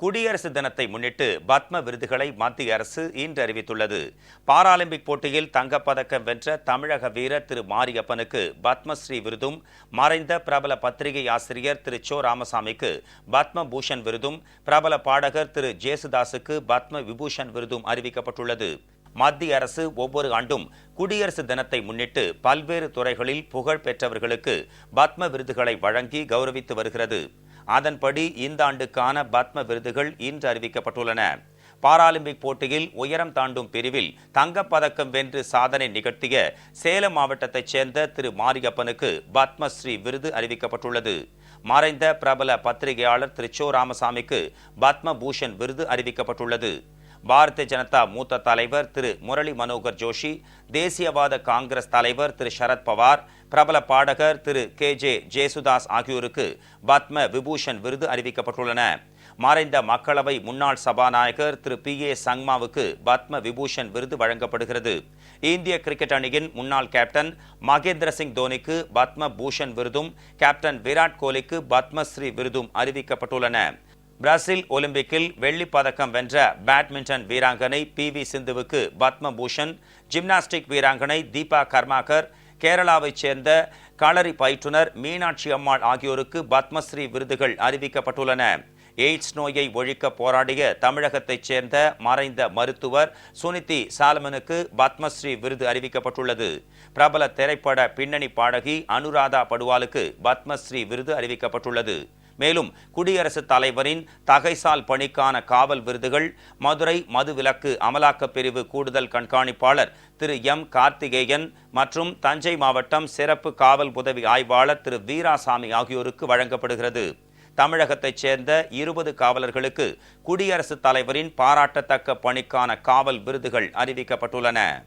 குடியரசு தினத்தை முன்னிட்டு பத்ம விருதுகளை மத்திய அரசு இன்று அறிவித்துள்ளது. பாராலிம்பிக் போட்டியில் தங்கப்பதக்கம் வென்ற தமிழக வீரர் திரு மாரியப்பனுக்கு பத்மஸ்ரீ விருதும் மறைந்த பிரபல பத்திரிகை ஆசிரியர் திரு சோ ராமசாமிக்கு பத்ம பூஷன் விருதும் பிரபல பாடகர் திரு ஜேசுதாஸுக்கு பத்ம விபூஷன் விருதும் அறிவிக்கப்பட்டுள்ளது. மத்திய அரசு ஒவ்வொரு ஆண்டும் குடியரசு தினத்தை முன்னிட்டு பல்வேறு துறைகளில் புகழ் பெற்றவர்களுக்கு பத்ம விருதுகளை வழங்கி கௌரவித்து வருகிறது. அதன்படி இந்த ஆண்டுக்கான பத்ம விருதுகள் இன்று அறிவிக்கப்பட்டுள்ளன. பாராலிம்பிக் போட்டியில் உயரம் தாண்டும் பிரிவில் தங்கப்பதக்கம் வென்று சாதனை நிகழ்த்திய சேலம் மாவட்டத்தைச் சேர்ந்த திரு மாரியப்பனுக்கு பத்மஸ்ரீ விருது அறிவிக்கப்பட்டுள்ளது. மறைந்த பிரபல பத்திரிகையாளர் திரு சோ. ராமசாமிக்கு பத்ம பூஷன் விருது அறிவிக்கப்பட்டுள்ளது. பாரதிய ஜனதா மூத்த தலைவர் திரு முரளி மனோகர் ஜோஷி தேசியவாத காங்கிரஸ் தலைவர் திரு சரத் பவார் பிரபல பாடகர் திரு கே ஜே ஜேசுதாஸ் ஆகியோருக்கு பத்ம விபூஷன் விருது அறிவிக்கப்பட்டுள்ளன. மறைந்த மக்களவை முன்னாள் சபாநாயகர் திரு பி ஏ சங்மாவுக்கு பத்ம விபூஷன் விருது வழங்கப்படுகிறது. இந்திய கிரிக்கெட் அணியின் முன்னாள் கேப்டன் மகேந்திர சிங் தோனிக்கு பத்ம பூஷன் விருதும் கேப்டன் விராட் கோலிக்கு பத்மஸ்ரீ விருதும் அறிவிக்கப்பட்டுள்ளன. பிரேசில் ஒலிம்பிக்கில் வெள்ளிப் பதக்கம் வென்ற பேட்மிண்டன் வீராங்கனை பி வி சிந்துவுக்கு பத்மபூஷன் ஜிம்னாஸ்டிக் வீராங்கனை தீபா கர்மாகர் கேரளாவைச் சேர்ந்த களரி பயிற்றுனர் மீனாட்சி அம்மாள் ஆகியோருக்கு பத்மஸ்ரீ விருதுகள் அறிவிக்கப்பட்டுள்ளன. எய்ட்ஸ் நோயை ஒழிக்க போராடிய தமிழகத்தைச் சேர்ந்த மறைந்த மருத்துவர் சுனிதி சாலமனுக்கு பத்மஸ்ரீ விருது அறிவிக்கப்பட்டுள்ளது. பிரபல திரைப்பட பின்னணி பாடகி அனுராதா படுவாலுக்கு பத்மஸ்ரீ விருது அறிவிக்கப்பட்டுள்ளது. மேலும் குடியரசுத் தலைவரின் தகைசால் பணிக்கான காவல் விருதுகள் மதுரை மதுவிலக்கு அமலாக்கப் பிரிவு கூடுதல் கண்காணிப்பாளர் திரு எம் கார்த்திகேயன் மற்றும் தஞ்சை மாவட்டம் சிறப்பு காவல் உதவி ஆய்வாளர் திரு வீராசாமி ஆகியோருக்கு வழங்கப்படுகிறது. தமிழகத்தைச் சேர்ந்த இருபது காவலர்களுக்கு குடியரசுத் தலைவரின் பாராட்டத்தக்க பணிக்கான காவல் விருதுகள் அறிவிக்கப்பட்டுள்ளன.